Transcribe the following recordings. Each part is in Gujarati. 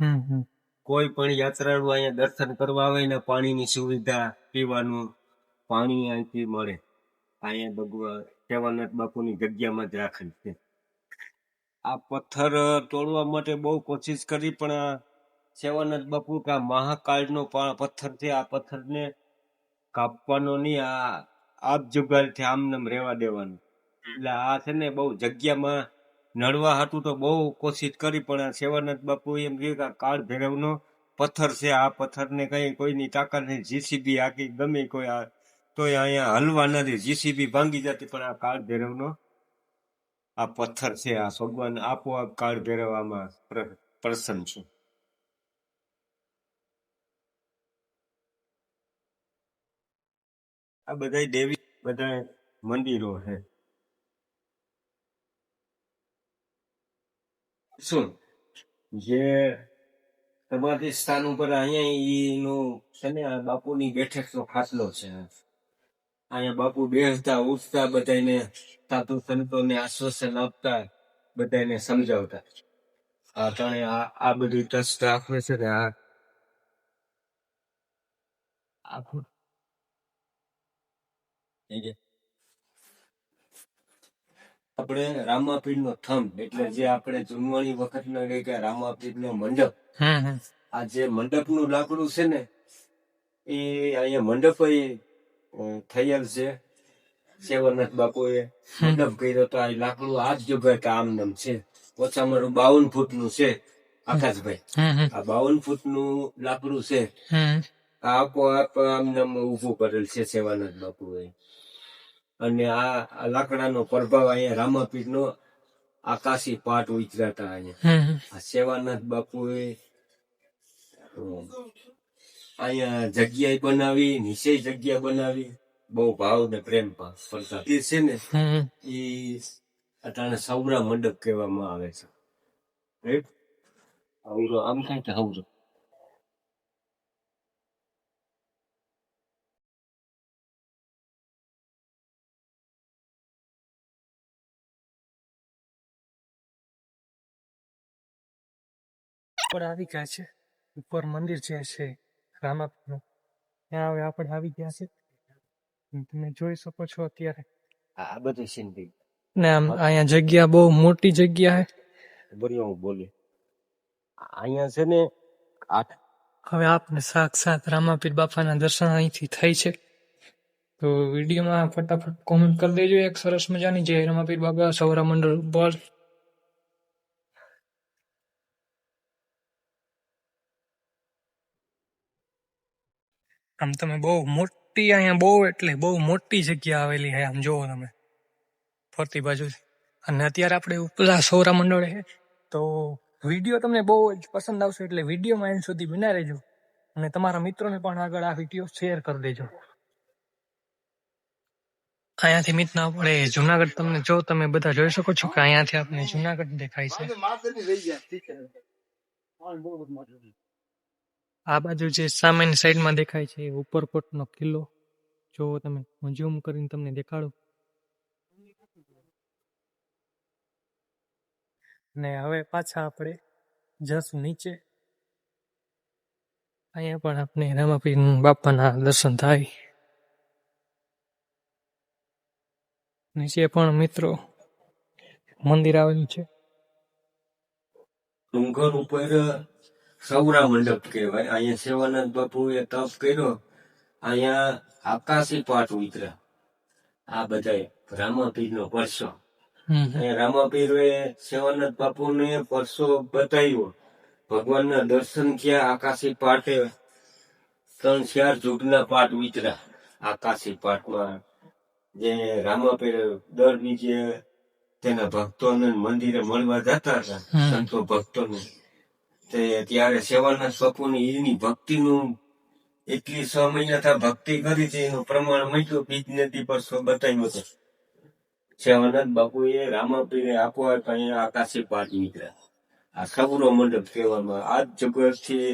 હમ હમ. કોઈ પણ યાત્રાળુ અહીંયા દર્શન કરવા આવે ને પાણીની સુવિધા પીવાનું પાણી અહીંથી મળે. અહીંયા ભગવાન સેવાનાથ બાપુની જગ્યામાં જ રાખેલ છે. આ પથ્થર તોડવા માટે બહુ કોશિશ કરી પણ આ સેવાનાથ બાપુ કે આ મહાકાળનો પથ્થર છે આ પથ્થરને કાપવાનો નહીં આ આપ જુગારથી આમનામ રહેવા દેવાનું. એટલે આ છે ને બહુ જગ્યામાં નડવા હતું તો બહુ કોશિશ કરી, પણ સેવાનાથ બાપુ એમ કહે કે કાળ ભૈરવનો પથ્થર છે. આ પથ્થરને કઈ કોઈની તાકાત નહીં. જીસીબી આખી ગમે કોઈ આ તોય અહીંયા હલવા નથી જીસીબી ભાંગી જતી, પણ આ કાળ ભૈરવનો આ પથ્થર છે. આ ભગવાન આપોઆપ કાળ ભેરવવામાં પ્રસન્ન છું. આ બધા દેવી બધા મંદિરો છે. શું જે સમાધિ સ્થાન ઉપર અહીંયા ઈનું છે ને, આ બાપુની બેઠકનો ખાટલો છે. અહીંયા બાપુ બેસતા, ઉઠતા બધાને સાધુ સંતોને આશ્વાસન આપતા બધાને સમજાવતા. આ તણે આ આ બધી ટ્રસ્ટ રાખવે છે ને, આ આખું આપણે રામાપીર નો થંભ એટલે જે આપણે જુનવાણી વખત ના કઈ કે રામાપીર નો મંડપ આ જે મંડપનું લાકડું છે ને એ અહીંયા મંડપ થયેલ છે. સેવરનાથ એ મંડપ કર્યો તો આ લાકડું આ જ જગ્યાએ કે આમ નામ છે. ઓછામાં બાવન ફૂટનું છે આકાશભાઈ. આ બાવન ફૂટનું લાકડું છે. આપોઆપ આમ નામ ઉભું કરેલ છે સેવાનાથ બાપુએ. અને આ આ લાકડાનો પ્રભાવ અહીંયા રામાપીઠ નો આકાશી પાટ ઉતરાતા અહીંયા. હમ સેવાનાથ બાપુએ અહીંયા જગ્યા બનાવી નીચે જગ્યા બનાવી. બહુ ભાવ ને પ્રેમ કરતા એ છે ને એ અટાણે સૌરા મંડપ કહેવામાં આવે છે. રાઈટ હવરો આમ થાય કે હવરો. ઉપર આવી ગયા છે. ઉપર મંદિર જે છે રામાપીરનું. ત્યાં હવે આપણે આવી ગયા છે તમે જોઈ શકો છો અત્યારે. આ બધી સિંધી ને આમ અહીંયા જગ્યા બહુ મોટી જગ્યા છે. બોલ્યો હું બોલી. અહીંયા છે ને હવે આપને સાક્ષાત રામાપીર બાપાના દર્શન અહીંથી થાય છે. તો વિડીયોમાં ફટાફટ કોમેન્ટ કરી દેજો. એક સરસ મજાની જય રામાપીર બાબા સૌરા મંડળ ઉપર આમ તમે બહુ મોટી અહીંયા બહુ એટલે બહુ મોટી જગ્યા આવેલી છે, આમ જોવો તમે. ફરતી બાજુ. અને અત્યારે આપણે ઉપલા સૌરા મંડળે છે, તો વીડિયો તમને બહુ જ પસંદ આવશે એટલે વિડીયોમાં એન્ડ સુધી બિના રહેજો. અને તમારા મિત્રોને પણ આગળ આ વીડિયો શેર કરી દેજો. અહીંયાથી મિત્ર આપણે જુનાગઢ તમને જો તમે બધા જોઈ શકો છો કે અહીંયાથી આપણે જુનાગઢ દેખાય છે. આ બાજુ જે સામેની સાઈડમાં દેખાય છે, એ ઉપરકોટનો કિલ્લો. જો તમે હું ઝૂમ કરીને તમને દેખાડું. ને હવે પાછા આપણે જશું નીચે. અહીંયા પણ આપણે રામાપીર બાપાના દર્શન થાય. નીચે પણ મિત્રો મંદિર આવેલું છે. ડુંગર ઉપર સૌરા મંડપ કહેવાય. અહીંયા સેવાનંદ બાપુએ તપ કર્યો. અહીંયા આકાશી પાઠ ઉતર્યા. આ બધા રામાપીર નો પરસો. રામાપીર એ અહીંયા રામાપીરે ને પરસો બતાવ્યો. ભગવાનના દર્શન થયા આકાશી પાઠે ત્રણ ચાર જુગના પાઠ ઉતર્યા. આકાશી પાઠમાં જે રામાપીર દર બીજે તેના ભક્તોને મંદિરે મળવા જતા હતા. સંતો ભક્તોને. તે ત્યારે સેવાના સ્વપોની એની ભક્તિનું એટલી છ મહિના થા ભક્તિ કરી છે એનું પ્રમાણ મળ્યું બીજ નદી પર બતાવ્યો હતો. સેવાનંદ બાપુએ રામાપીરે આપોઆપ અહીંયા આકાશી પાઠ નીકળ્યા આ સૌરો મંડપ કહેવામાં આ જગતથી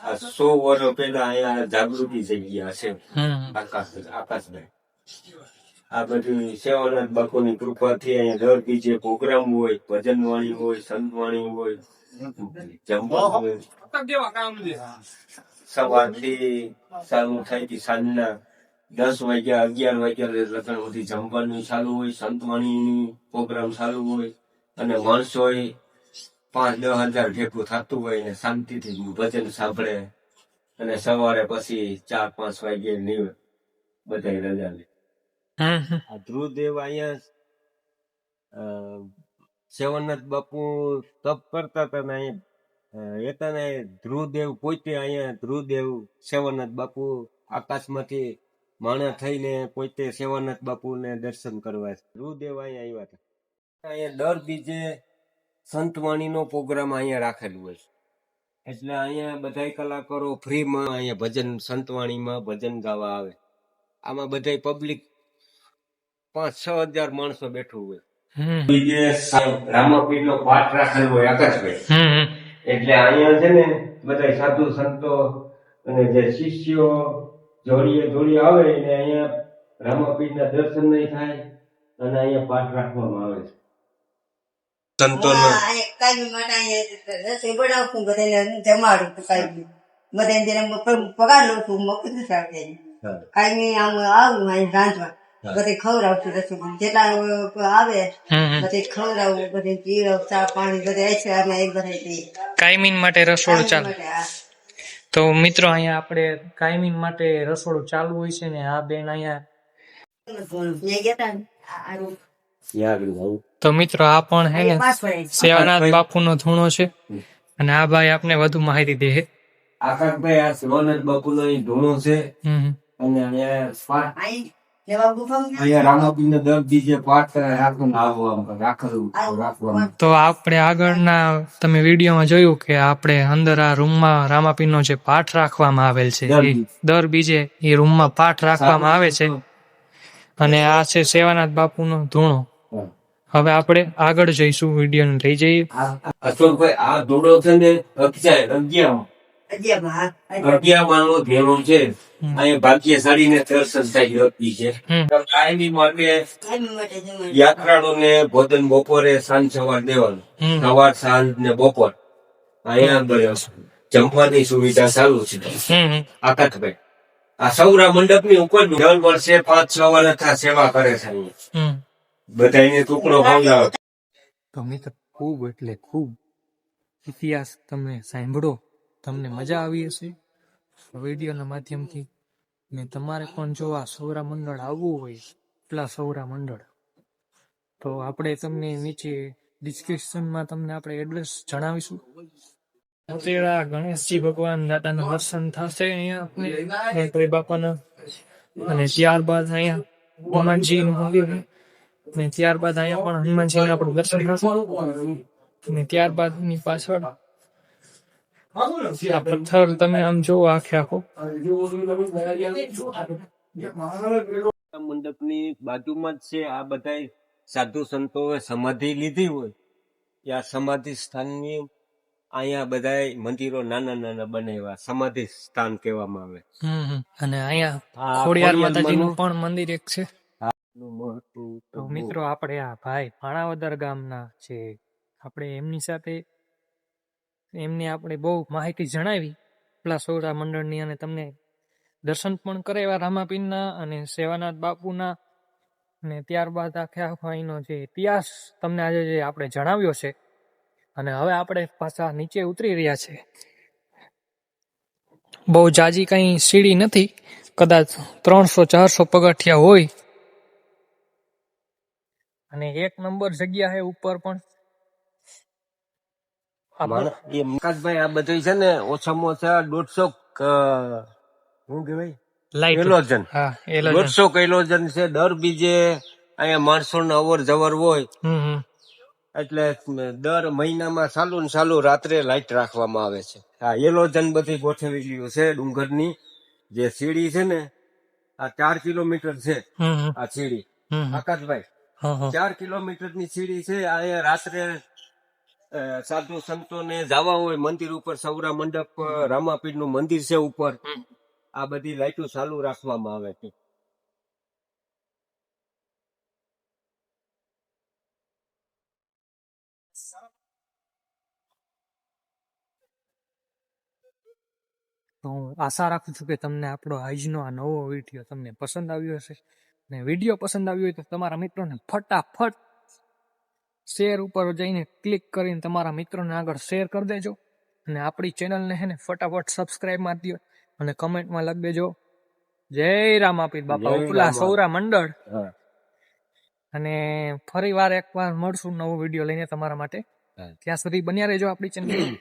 આ સો વર્ષ પહેલા અહીંયા જાગૃતિ થઈ ગયા છે. આકાશ આકાશભાઈ. આ બધી સેવાનાથ બાપુની કૃપાથી અહીંયા દર બીજે પ્રોગ્રામ હોય ભજન વાણી હોય સંત વાણી હોય જમવાનું સવારથી ચાલુ થાય સાંજના દસ વાગ્યા અગિયાર વાગ્યા લગન સુધી જમવાનું ચાલુ હોય સંતવાણીની પ્રોગ્રામ ચાલુ હોય અને માણસો પાંચ દસ હજાર ભેગું થતું હોય ને શાંતિથી ભજન સાંભળે અને સવારે પછી ચાર પાંચ વાગે નીવ બધા રજા લે. હમ હા. આ ધ્રુવદેવ અહીંયા સેવનનાથ બાપુ તપ કરતા હતા ને અહીંયા એતાને ધ્રુવદેવ પોતે અહીંયા, ધ્રુવદેવ સેવનનાથ બાપુ આકાશમાંથી માણસ થઈને પોતે સેવનનાથ બાપુને દર્શન કરવા ધ્રુવદેવ અહીંયા આવ્યા હતા. અહીંયા દર બીજે સંતવાણીનો પ્રોગ્રામ અહીંયા રાખેલું હોય છે. એટલે અહીંયા બધા કલાકારો ફ્રીમાં અહીંયા ભજન સંતવાણીમાં ભજન ગાવા આવે. આમાં બધા પબ્લિક પાંચ છ હજાર માણસો બેઠું હોય રામાપીર નો પાઠ રાખેલો હોય આકાશભાઈ. એટલે અહીંયા છે ને બધા સાધુ સંતો અને જે શિષ્યો જોડીએ જોડીએ આવે એટલે અહીંયા ના દર્શન નહીં થાય અને અહીંયા પાઠ રાખવામાં આવે છે સંતોનો કાયમી માટે અહીંયા રસોઈ બનાવું બધાને જમાડું કાયમી બધાને પગાર લઉં છું આવતી હા. કાયમી આમ આવું અહીં રાંધવા. બધે ખવડાવતી રસોઈ જેટલા આવે હમ. ખવડાવું બધી પીવડાવું ચા પાણી બધે અમે એક બધા કાયમીન માટે રસોડું ચાલે. તો મિત્રો અહીંયા આપણે કાયમીન માટે રસોડું ચાલુ હોય છે ને આ બેન અહીંયા તા ને, મિત્રો આ પણ હે ને સેવાનાથ બાપુ છે. બાપુનો ધૂણો છે. અને આ ભાઈ આપને વધુ માહિતી દે છે આકાશભાઈ આ સેવાનાથ બાપુ નો ધૂણો છે. અને રામાપીર નો તો આપણે આગળના તમે વિડીયોમાં જોયું કે આપણે અંદર આ રૂમમાં રામાપીરનો જે પાઠ રાખવામાં આવેલ છે દર બીજે. એ રૂમમાં પાઠ રાખવામાં આવે છે. અને આ છે સેવાનાથ બાપુનો ધૂણો. હવે આપણે આગળ જઈશું વિડીયોને લઈ જઈએ. અશોકભાઈ આ ધૂળો છે ને અગિયારમાં, નો ઘેરો છે. અહીંયા ભાગ્યશાળી ને દર્શન થાય છે. કાયમી માટે. યાત્રાળુને ભોજન બપોરે સાંજ સવાર દેવાનું. સવાર સાંજ ને બપોર. અહીંયા જમવાની સુવિધા સારું છે. આકાશભાઈ આ સૌરા મંડપની ઉપર દર વર્ષે પાંચ છ વર્ષ સેવા કરે છે બધા ટુકડો ખવડાવે તો મિત્ર ખૂબ એટલે ખૂબ ઇતિહાસ તમે સાંભળો. તમને મજા આવી હશે? વિડીયોના માધ્યમથી ને તમારે પણ જો આ સૌરા મંડળ આવવું હોય એટલા સૌરા મંડળ, તો આપણે તમને નીચે ડિસ્ક્રિપ્શનમાં તમને આપણે એડ્રેસ જણાવીશું. મોતેરા ગણેશજી ભગવાન દાદાનું દર્શન થશે અહીંયા આપણે બાપાના. અને ત્યારબાદ અહીંયા હનુમાનજીનું મંદિર છે. ને ત્યારબાદ અહીંયા પણ હનુમાનજી આપણું દર્શન થશે. ને ત્યારબાદની પાછળ આ પથ્થર તમે આમ જો આખે આખો. મંડપની બાજુમાં જ છે આ બધા સાધુ સંતોએ સમાધિ લીધી હોય. ત્યાં આ સમાધિ સ્થાનની અહીંયા બધા મંદિરો નાના નાના બનાવ્યા સમાધિ સ્થાન કહેવામાં આવે. અને અહીંયા ખોડિયાર ખોડિયાર માતાજીનું પણ મંદિર એક છે. તો મિત્રો આપણે આ ભાઈ ભાણાવદર ગામના છે. આપણે એમની સાથે એમને આપણે બહુ માહિતી જણાવી. પેલા સૌરા મંડળની અને તમને દર્શન પણ કરાવ્યા રામાપીનના અને સેવાનાથ બાપુના. અને ત્યારબાદ આખે આખો જે ઇતિહાસ તમને આજે જે આપણે જણાવ્યો છે. અને હવે આપણે પાછા નીચે ઉતરી રહ્યા છે. બહુ જાજી કઈ સીડી નથી. કદાચ ત્રણસો, ચારસો પગથિયા હોય. અને એક નંબર જગ્યા છે ઉપર પણ. એ આ બધું છે ને ઓછામાં ઓછા દોઢસો શું કહેવાય? લાઈટ કિલોજન હા એ લગન. દોઢસો એલોજન છે. દર બીજે અહીંયા માણસો અવર જવર હોય. એટલે દર મહિનામાં ચાલુ ને ચાલુ રાત્રે લાઈટ રાખવામાં આવે છે. હા એલોજન બધી ગોઠવેલી છે ડુંગરની. જે સીડી છે ને આ ચાર કિલોમીટર છે આ સીડી. આકાશભાઈ ચાર કિલોમીટરની સીડી છે. આ રાત્રે સાધુ સંતો ને જવા હોય મંદિર ઉપર સૌરા મંડપ રામાપીરનું મંદિર છે ઉપર આ બધી લાઈટો ચાલુ રાખવામાં આવે છે. તો હું આશા રાખું છું કે તમને આપણો આજનો આ નવો વીડિયો તમને પસંદ આવ્યો હશે. ને વીડિયો પસંદ આવ્યો હોય તો તમારા મિત્રોને ફટાફટ શેર ઉપર જઈને ક્લિક કરીને તમારા મિત્રોને આગળ શેર કરી દેજો. અને આપણી ચેનલને હે ને ફટાફટ સબસ્ક્રાઇબ મારી દો અને કમેન્ટમાં લખી દેજો. જય આપી બાપા. ઉપલા સૌરા મંડળ. અને ફરી વાર એકવાર મળશું નવો વીડિયો લઈને તમારા માટે. ત્યાં સુધી બન્યા રહેજો આપણી ચેનલ